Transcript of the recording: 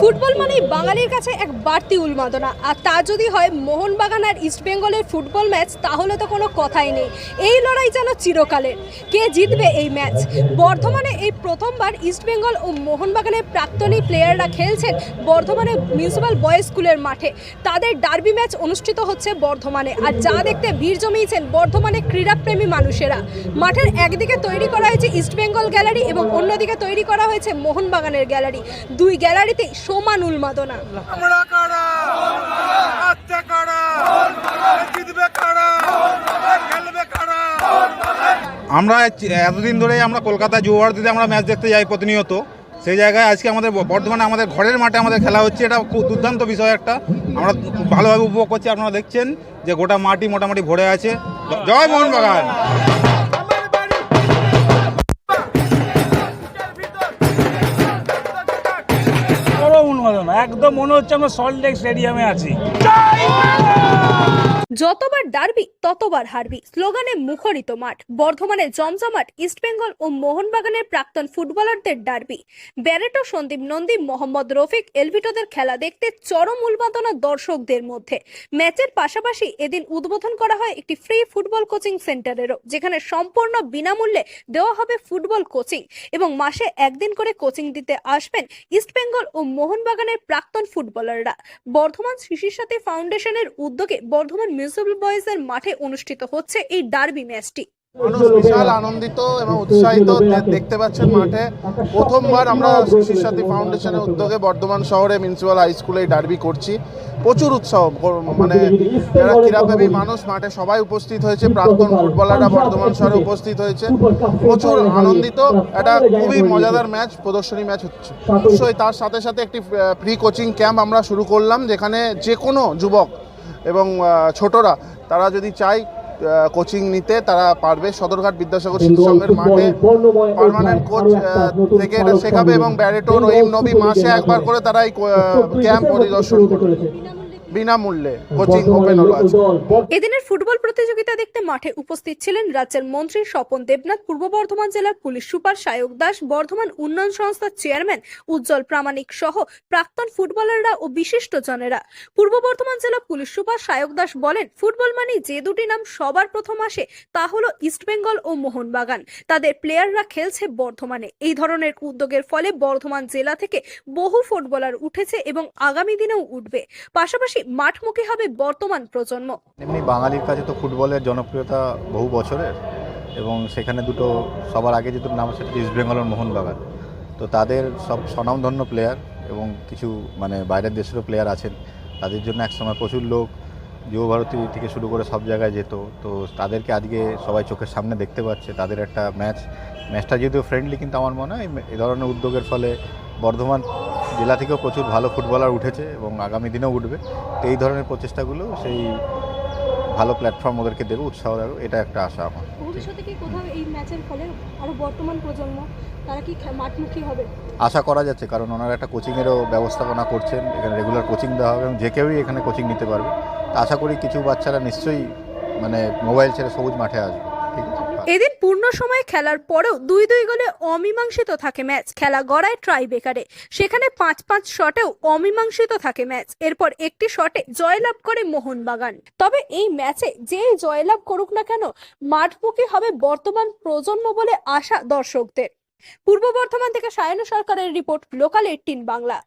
Football মানে বাঙালির কাছে এক বাড়তি উন্মাদনা। আর তা যদি হয় মোহনবাগান আর ইস্টবেঙ্গলের ফুটবল ম্যাচ, তাহলে তো কোনো কথাই নেই। এই লড়াই যেন চিরকালের। কে জিতবে এই ম্যাচ? বর্ধমানে এই প্রথমবার ইস্টবেঙ্গল ও মোহনবাগানের প্রাক্তনী প্লেয়াররা খেলছেন বর্ধমানে মিউনিসিপ্যাল বয়েজ স্কুলের মাঠে। তাদের ডার্বি ম্যাচ অনুষ্ঠিত হচ্ছে বর্ধমানে। আর যা দেখতে ভিড় জমিয়েছেন বর্ধমানে ক্রীড়াপ্রেমী মানুষেরা। মাঠের একদিকে তৈরি করা হয়েছে ইস্টবেঙ্গল গ্যালারি এবং অন্যদিকে তৈরি করা হয়েছে মোহনবাগানের গ্যালারি। দুই গ্যালারিতেই সমান উন্মাদনা। আমরা এতদিন ধরেই আমরা কলকাতা যুবভারতীতে আমরা ম্যাচ দেখতে যাই প্রতিনিয়ত। সেই জায়গায় আজকে আমাদের বর্ধমানে আমাদের ঘরের মাঠে আমাদের খেলা হচ্ছে। এটা খুব দুর্দান্ত বিষয় একটা। আমরা খুব ভালোভাবে উপভোগ করছি। আপনারা দেখছেন যে গোটা মাটি মোটামুটি ভরে আছে। জয় মোহনবাগান। বড় না। একদম মনে হচ্ছে আমরা সল্ট লেক স্টেডিয়ামে আছি। যতবার ডার্বি ততবার হারবি। স্লোগানে মুখরিত মাঠ। বর্ধমানে জমজমাট ইস্টবেঙ্গল ও মোহনবাগানের প্রাক্তন ফুটবলারদের ডার্বি ব্যারেটো সন্দীপ নন্দী, মোহাম্মদ রফিক, এলভিটোদের খেলা দেখতে চরম উন্মাদনা দর্শকদের মধ্যে। ম্যাচের পাশাপাশি এদিন উদ্বোধন করা হয় একটি ফ্রি ফুটবল কোচিং সেন্টারেরও যেখানে সম্পূর্ণ বিনামূল্যে দেওয়া হবে ফুটবল কোচিং এবং মাসে একদিন করে কোচিং দিতে আসবেন ইস্টবেঙ্গল ও মোহনবাগানের প্রাক্তন ফুটবলাররা। বর্ধমান শিশির সাথী ফাউন্ডেশনের উদ্যোগে বর্ধমান মিউনিসিপ্যাল বয়েজের মাঠে অনুষ্ঠিত হচ্ছে এই ডার্বি ম্যাচটি। মানুষ বিশাল আনন্দিত এবং উৎসাহিত দেখতে পাচ্ছেন মাঠে। প্রথমবার আমরা শিশির ফাউন্ডেশনের উদ্যোগে বর্ধমান শহরে মিউনিসিপ্যাল হাই স্কুলে ডার্বি করছি। প্রচুর উৎসাহ মানে যারা ক্রীড়াপ্রেমী মানুষ, মাঠে সবাই উপস্থিত হয়েছে। প্রাক্তন ফুটবলাররা বর্ধমান শহরে উপস্থিত হয়েছে। প্রচুর আনন্দিত। একটা খুবই মজাদার ম্যাচ, প্রদর্শনী ম্যাচ হচ্ছে। অবশ্যই তার সাথে সাথে একটি ফ্রি কোচিং ক্যাম্প আমরা শুরু করলাম, যেখানে যে কোনো যুবক এবং ছোটরা তারা যদি চায় কোচিং নিতে তারা পারবে। সদরঘাট বিদ্যাসাগর শিশু সংঘের মাঠে পার্মানেন্ট কোচ থেকে এটা শেখাবে এবং ব্যারেটো রহিম নবী মাসে একবার করে তারা এই ক্যাম্প পরিদর্শন করবে বিনামূল্যে। কোচিং ওপেন হলো আজকে এদিনের ফুটবল প্রতিযোগিতা দেখতে মাঠে উপস্থিত ছিলেন রাজ্যের মন্ত্রী স্বপন দেবনাথ, পূর্ব বর্ধমান জেলার পুলিশ সুপার সায়ক দাস, বর্ধমান উন্নয়ন সংস্থার চেয়ারম্যান উজ্জ্বল প্রামাণিক সহ প্রাক্তন ফুটবলাররা ও বিশিষ্ট জনেরা পূর্ব বর্ধমান জেলা পুলিশ সুপার সায়ক দাস বলেন, ফুটবল মানে যে দুটি নাম সবার প্রথম আসে তা হলো ইস্টবেঙ্গল ও মোহনবাগান। তাদের প্লেয়াররা খেলছে বর্ধমানে। এই ধরনের উদ্যোগের ফলে বর্ধমান জেলা থেকে বহু ফুটবলার উঠেছে এবং আগামী দিনেও উঠবে। পাশাপাশি মাঠমুখী হবে বর্তমান প্রজন্ম। এমনি বাঙালির কাছে তো ফুটবলের জনপ্রিয়তা বহু বছরের এবং সেখানে দুটো সবার আগে যে নাম সেটা ইস্ট বেঙ্গলের মোহনবাগান তো তাদের সব স্বনামধন্য প্লেয়ার এবং কিছু মানে বাইরের দেশেরও প্লেয়ার আছেন। তাদের জন্য একসময় প্রচুর লোক যুবভারতী থেকে শুরু করে সব জায়গায় যেত। তো তাদেরকে আজকে সবাই চোখের সামনে দেখতে পাচ্ছে। তাদের একটা ম্যাচ ম্যাচটা যেহেতু ফ্রেন্ডলি কিন্তু আমার মনে হয় এই ধরনের উদ্যোগের ফলে বর্ধমান জেলা থেকেও প্রচুর ভালো ফুটবলার উঠেছে এবং আগামী দিনেও উঠবে। তো এই ধরনের প্রচেষ্টাগুলো সেই ভালো প্ল্যাটফর্ম ওদেরকে দেবে উৎসাহ দেবে এটা একটা আশা আমার। ভবিষ্যতে কি কোথাও এই ম্যাচের ফলে আরও বর্তমান প্রজন্ম তারা কি মাঠমুখী হবে? আশা করা যাচ্ছে কারণ ওনারা একটা কোচিংয়েরও ব্যবস্থাপনা করছেন এখানে রেগুলার কোচিং দেওয়া হবে এবং যে কেউই এখানে কোচিং নিতে পারবে। আশা করি কিছু বাচ্চারা নিশ্চয়ই মানে মোবাইল ছেড়ে সবুজ মাঠে আসবে। এদিন পূর্ণ সময়ে খেলার পরেও দুই দুই গোলে অমীমাংসিত থাকে ম্যাচ। খেলা গড়ায় ট্রাই বেকারে সেখানে পাঁচ পাঁচ শটেও অমীমাংসিত থাকে ম্যাচ। এরপর একটি শটে জয়লাভ করে মোহনবাগান। তবে এই ম্যাচে যে জয়লাভ করুক না কেন, মাঠমুখী হবে বর্তমান প্রজন্ম বলে আশা দর্শকদের। পূর্ব বর্ধমান থেকে সায়ন সরকারের রিপোর্ট, লোকাল এইটিন বাংলা।